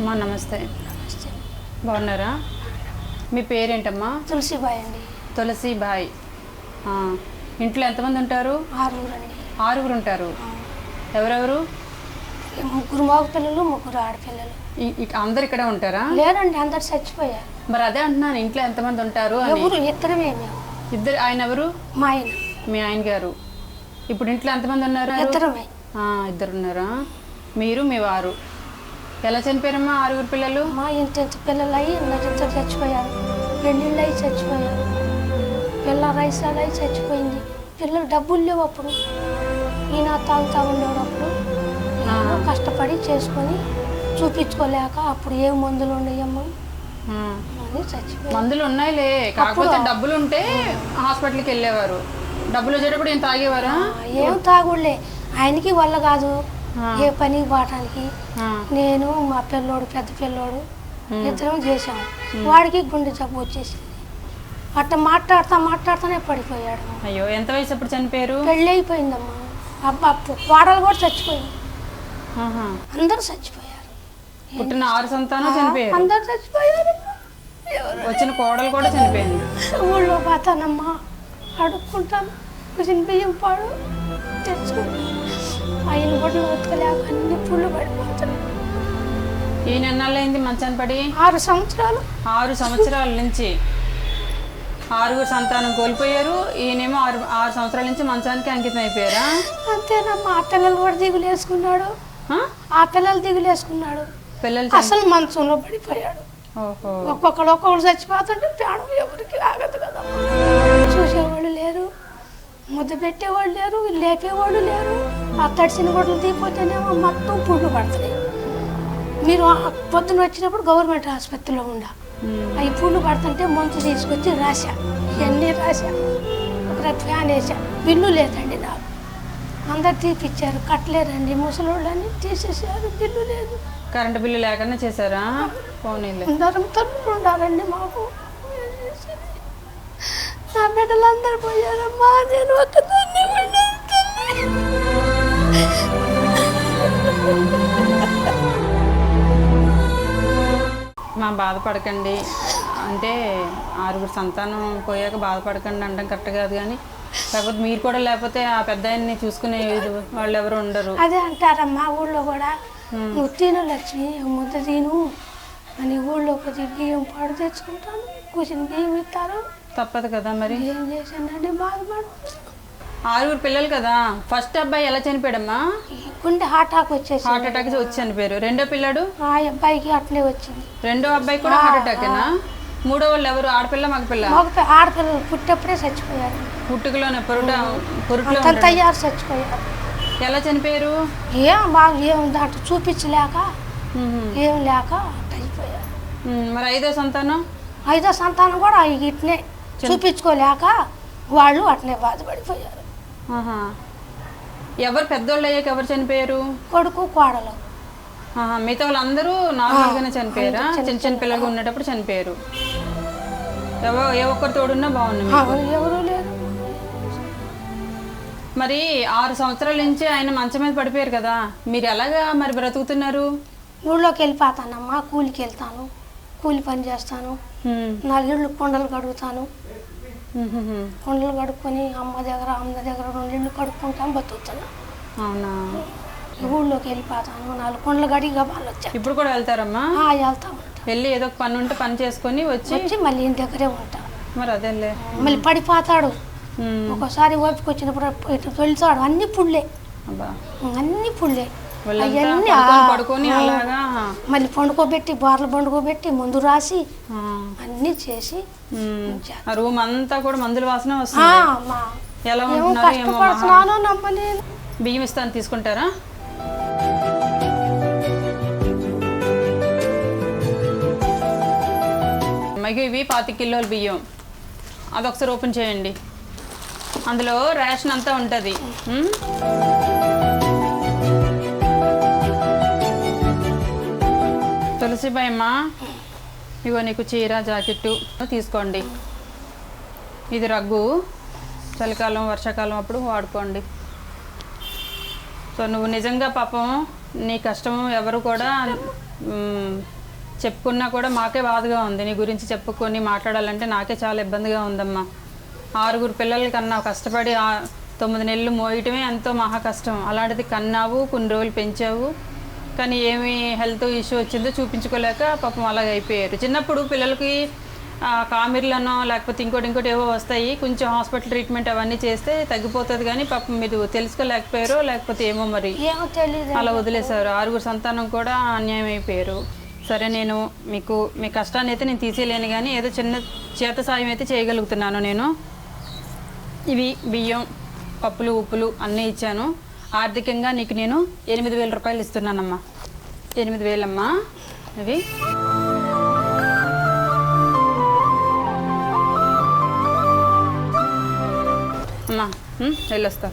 అమ్మా నమస్తే. బాగున్నారా? మీ పేరేంటమ్మా? తులసిబాయ్ అండి. తులసి బాయ్ ఆ, ఇంట్లో ఎంతమంది ఉంటారు? ఆరుగురు అండి ఆరుగురు ఉంటారు ఎవరెవరు ముగ్గురు మగ పిల్లలు ముగ్గురు ఆడపిల్లలు. అందరు ఇక్కడే ఉంటారా? లేరండి అందరు చచ్చిపోయారు. మరి అదే అంటున్నాను ఇంట్లో ఎంతమంది ఉంటారు ఎవరు? ఇద్దరమే మేము. ఇద్దరు ఆయన ఎవరు? మా ఆయన. మీ ఆయన గారు. ఇప్పుడు ఇంట్లో ఎంతమంది ఉన్నారు? ఇద్దరమే. ఆ, ఇద్దరు ఉన్నారా మీరు మీ వారు. ఎలా చనిపోయారమ్మా ఆరుగురు పిల్లలు? మా ఇంత పిల్లలు అయ్యి ఇద్దరు చచ్చిపోయారు. పెళ్ళిళ్ళు అయ్యి చచ్చిపోయారు. పిల్ల రైసాలు అయ్యి చచ్చిపోయింది. పిల్లలు డబ్బులు లేవు అప్పుడు ఈయన తాగుతా ఉండేటప్పుడు కష్టపడి చేసుకొని చూపించుకోలేక అప్పుడు ఏ మందులు ఉండేయమ్మా? ఆ, అని చచ్చిపోయారు. మందులు ఉన్నాయిలే. కాకపోతే డబ్బులు ఉంటే హాస్పిటల్కి వెళ్ళేవారు. డబ్బులు వచ్చేటప్పుడు ఏం తాగేవారా? ఏం తాగుడులే. ఆయనకి వల్ల కాదు. ఏ పని పోవటానికి నేను మా పిల్లోడు పెద్ద పిల్లోడు ఇద్దరం చేసాము వాడికి గుండె జబ్బు వచ్చేసింది. అట్ట మాట్లాడుతా మాట్లాడుతూనే పడిపోయాడు. అయ్యో ఎంత వయసు అప్పుడు చనిపోయారు? పెళ్ళి అయిపోయిందమ్మా అబ్బా కోడలు కూడా చచ్చిపోయింది. అందరూ చచ్చిపోయారు. పుట్టిన ఆరు సంతానం చనిపోయారు. అందరూ చచ్చిపోయారు. వచ్చిన కోడలు కూడా చనిపోయింది. ఊళ్ళో పోతానమ్మా. అడుక్కుంటాను. బియ్యం పాడు. తెచ్చుకుంటాను. ఆయన కూడా ఉతకలేక అన్ని పుళ్ళు పడిపోతున్నాయి. ఈయన ఎన్నాళ్ళైంది మంచాన్ని పడి ఆరు సంవత్సరాలు. ఆరు సంవత్సరాల నుంచి ఆరుగురు సంతానం కోల్పోయారు. ఈయనేమో ఆరు ఆరు సంవత్సరాల నుంచి మంచానికి అంకితం అయిపోయారా అంతేనమ్మా ఆ పిల్లలు కూడా దిగులేసుకున్నాడు ఆ? ఆ పిల్లలు దిగులేసుకున్నాడు పిల్లలు అసలు మంచంలో పడిపోయాడు. ఓహో. ఒక్కొక్కడు ఒక్కొక్కడు చచ్చిపోతుంటే ప్రాణం ఎవరికి ఆగదు కదమ్మా. చూసేవాళ్ళు లేరు. ముద్ద పెట్టేవాళ్ళు లేరు లేపేవాళ్ళు లేరు. ఆ తడిసిన గొడ్లు తీపోతేనేమో మొత్తం పుండ్లు పడుతున్నాయి మీరు పొద్దున వచ్చినప్పుడు గవర్నమెంట్ ఆసుపత్రిలో ఉండ. అవి పుండ్లు పడుతుంటే మంచు తీసుకొచ్చి రాశా. ఇవన్నీ రాశా. ఒక ఫ్యాన్ వేసా బిల్లు లేదండి నాకు. అందరు తీపిచ్చారు కట్టలేరండి. ముసలోళ్ళని తీసేసారు బిల్లు లేదు. కరెంటు బిల్లు లేకుండా చేశారా? తల్లులు ఉండాలండి మాకు. నా బిడ్డలందరూ పోయారమ్మా. నేను ఒక్కదాన్ని. మా బాధపడకండి. అంటే ఆరుగురు సంతానం పోయాక బాధపడకండి అంటాం కరెక్ట్ కాదు కానీ కాకపోతే మీరు కూడా లేకపోతే ఆ పెద్ద ఆయన్ని చూసుకునే వాళ్ళు ఎవరు ఉండరు. అదే అంటారమ్మా ఊళ్ళో కూడా నువ్వు తిను లక్ష్మి ముద్ద తిను అని ఊళ్ళో కొద్ది బియ్యం పాడు తెచ్చుకుంటాను? కూర్చుని బియ్యం ఇస్తారు తప్పదు కదా మరి. ఏం చేశానండి బాధపడు ఆరుగురు పిల్లలు కదా. ఫస్ట్ అబ్బాయి ఎలా చనిపోయాడమ్మా? గుండె హాటాక్ వచ్చేసి హార్ట్ అటాక్ వచ్చి చనిపోయారు. రెండో పిల్లాడు? ఆ అబ్బాయికి అట్లే వచ్చింది. రెండో అబ్బాయి కూడా హార్ట్ అటాకేనా మూడో వాళ్ళు ఎవరు? ఆడపిల్ల మగపిల్ల? మగ ఆడపిల్లలు పుట్టప్పుడే చచ్చిపోయారు. పుట్టుకలోనే పొరుట పొరుట్లో అంత అయ్యారు చచ్చిపోయారు. ఎలా చనిపోయారు? ఏం బాగా ఏం దాంట్లో చూపించలేక. ఏం లేక మ్మ్. మరి ఐదో సంతానం? ఐదో సంతానం కూడా ఇట్నే చూపించుకోలేక వాళ్ళు అట్నే బాధపడిపోయారు. ఎవరు పెద్దోళ్ళు అయ్యాక ఎవరు చనిపోయారు? కొడుకు కోడలు. మిగతా వాళ్ళందరూ నార్మల్గానే చనిపోయారా? చిన్న చిన్న పిల్లలు ఉండేటప్పుడు చనిపోయారు. ఏ ఒక్కరు తోడున్నా బాగుంది ఎవరు లేరు. మరి ఆరు సంవత్సరాల నుంచి ఆయన మంచం మీద పడిపోయారు కదా. మీరు ఎలాగా మరి బ్రతుకుతున్నారు? ఊళ్ళోకి వెళ్ళిపోతానమ్మా కూలికి వెళ్తాను. కూలి పని చేస్తాను. నాలుగిళ్ళు కొండలు కడుగుతాను. కొండలు కడుక్కొని అమ్మ దగ్గర అమ్మ దగ్గర రెండు ఇళ్ళు కడుక్కుంటాను బతుకుతాను. అవునా? ఊళ్ళోకి వెళ్ళిపోతాను. నాలుగు కొండలు కడిగి గబాలు వచ్చాను ఇప్పుడు కూడా వెళ్తారమ్మా? వెళ్తా ఉంటా వెళ్ళి ఏదో ఒక పని ఉంటే పని చేసుకొని వచ్చి వచ్చి మళ్ళీ ఇంటి దగ్గరే ఉంటా. మరి అదేలే. మళ్ళీ పడిపోతాడు. మ్మ్. ఒక్కోసారి ఓపిక వచ్చినప్పుడు వెళ్తాడు? అన్ని పుళ్ళే అన్ని పుళ్ళే అవన్నీ పడుకొని అలాగా. మళ్ళీ పండుకోబెట్టి బార్లు పండుకోబెట్టి మందు రాసి. అన్నీ చేసి రూమ్ అంతా కూడా మందుల వాసన వస్తుంది. ఎలా ఉంటున్నారు నమ్మలేను బియ్యం ఇస్తాను తీసుకుంటారా? మీకు ఇవి పాతి కిలోల బియ్యం. అదొకసారి ఓపెన్ చేయండి. అందులో రేషన్ అంతా ఉంటుంది. ఉమ్? ఇగో నీకు చీర జాకెట్టు తీసుకోండి. ఇది రగ్గు. చలికాలం వర్షాకాలం అప్పుడు వాడుకోండి. సో నువ్వు నిజంగా పాపం నీ కష్టం ఎవరు కూడా చెప్పుకున్నా కూడా మాకే బాధగా ఉంది. నీ గురించి చెప్పుకొని మాట్లాడాలంటే నాకే చాలా ఇబ్బందిగా ఉందమ్మా. ఆరుగురు పిల్లల కన్నా కష్టపడి తొమ్మిది నెలలు మోయటమే ఎంతో మహా కష్టం. అలాంటిది కన్నావు కొన్ని రోజులు పెంచావు. కానీ ఏమి హెల్త్ ఇష్యూ వచ్చిందో చూపించుకోలేక పాపం అలాగ అయిపోయారు. చిన్నప్పుడు పిల్లలకి కామిర్లనో లేకపోతే ఇంకోటి ఇంకోటి ఏవో వస్తాయి. కొంచెం హాస్పిటల్ ట్రీట్మెంట్ అవన్నీ చేస్తే తగ్గిపోతుంది కానీ పాపం మీరు తెలుసుకోలేకపోయారో లేకపోతే ఏమో మరి అలా వదిలేశారు. ఆరుగురు సంతానం కూడా అన్యాయం అయిపోయారు. సరే నేను మీకు మీ కష్టాన్ని అయితే నేను తీసేయలేను కానీ ఏదో చిన్న చేత సాయం అయితే చేయగలుగుతున్నాను నేను. ఇవి బియ్యం పప్పులు ఉప్పులు అన్నీ ఇచ్చాను. ఆర్థికంగా నీకు నేను ఎనిమిది వేల రూపాయలు ఇస్తున్నానమ్మా. ఎనిమిది వేలమ్మా. ఇవి. అమ్మా ఉం, వెళ్ళొస్తా.